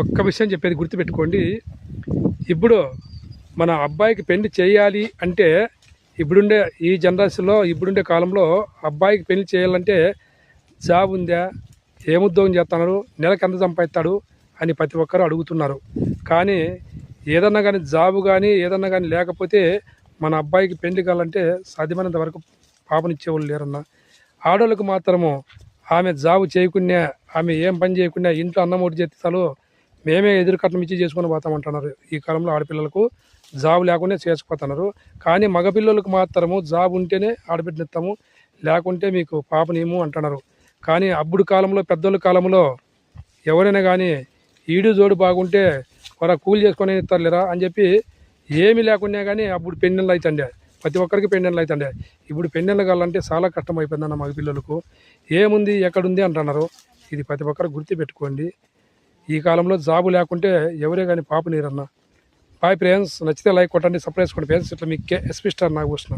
ఒక్క విషయం చెప్పేది గుర్తుపెట్టుకోండి. ఇప్పుడు మన అబ్బాయికి పెళ్ళి చేయాలి అంటే ఇప్పుడుండే ఈ జనరేషన్లో ఇప్పుడుండే కాలంలో అబ్బాయికి పెళ్ళి చేయాలంటే జాబ్ ఉందా ఏం ఉద్యోగం చేస్తున్నారు నెలకు ఎంత సంపాదిస్తాడు అని ప్రతి ఒక్కరు అడుగుతున్నారు. కానీ ఏదన్నా కానీ జాబ్ కానీ ఏదన్నా కానీ లేకపోతే మన అబ్బాయికి పెళ్ళి కావాలంటే సాధ్యమైనంత వరకు పాపనిచ్చేవాళ్ళు లేరన్న. ఆడోళ్ళకు మాత్రము ఆమె జాబ్ చేయకునే ఆమె ఏం పని చేయకుండా ఇంట్లో అన్నం ఒకటి చేస్తాలో మేమే ఎదురు కట్నం ఇచ్చి చేసుకొని పోతామంటున్నారు. ఈ కాలంలో ఆడపిల్లలకు జాబ్ లేకుండా చేసుకుపోతున్నారు. కానీ మగపిల్లలకు మాత్రము జాబ్ ఉంటేనే ఆడబిడ్డనిస్తాము లేకుంటే మీకు పాపనేము అంటున్నారు. కానీ అప్పుడు కాలంలో పెద్దోళ్ళ కాలంలో ఎవరైనా కానీ ఈడు జోడు బాగుంటే వర కూలి చేసుకొని ఇస్తారు లేరా అని చెప్పి ఏమి లేకున్నా కానీ అప్పుడు పెన్నెళ్ళు అవుతుండే ప్రతి ఒక్కరికి పెన్నెళ్ళు అవుతుండే ఇప్పుడు పెన్నెళ్ళు కావాలంటే చాలా కష్టం అయిపోయిందన్న మగ పిల్లలకు ఏముంది ఎక్కడుంది అంటున్నారు. ఇది ప్రతి ఒక్కరు గుర్తు పెట్టుకోండి ఈ కాలంలో జాబు లేకుంటే ఎవరే కానీ పాప నీరన్న బాయ్ ఫ్రెండ్స్ నచ్చితే లైక్ కొట్టండి సబ్స్క్రైబ్ కొట్టండి ఫ్రెండ్స్. ఇట్లా మీకు ఎస్పీ స్టార్ నాగభూషణ.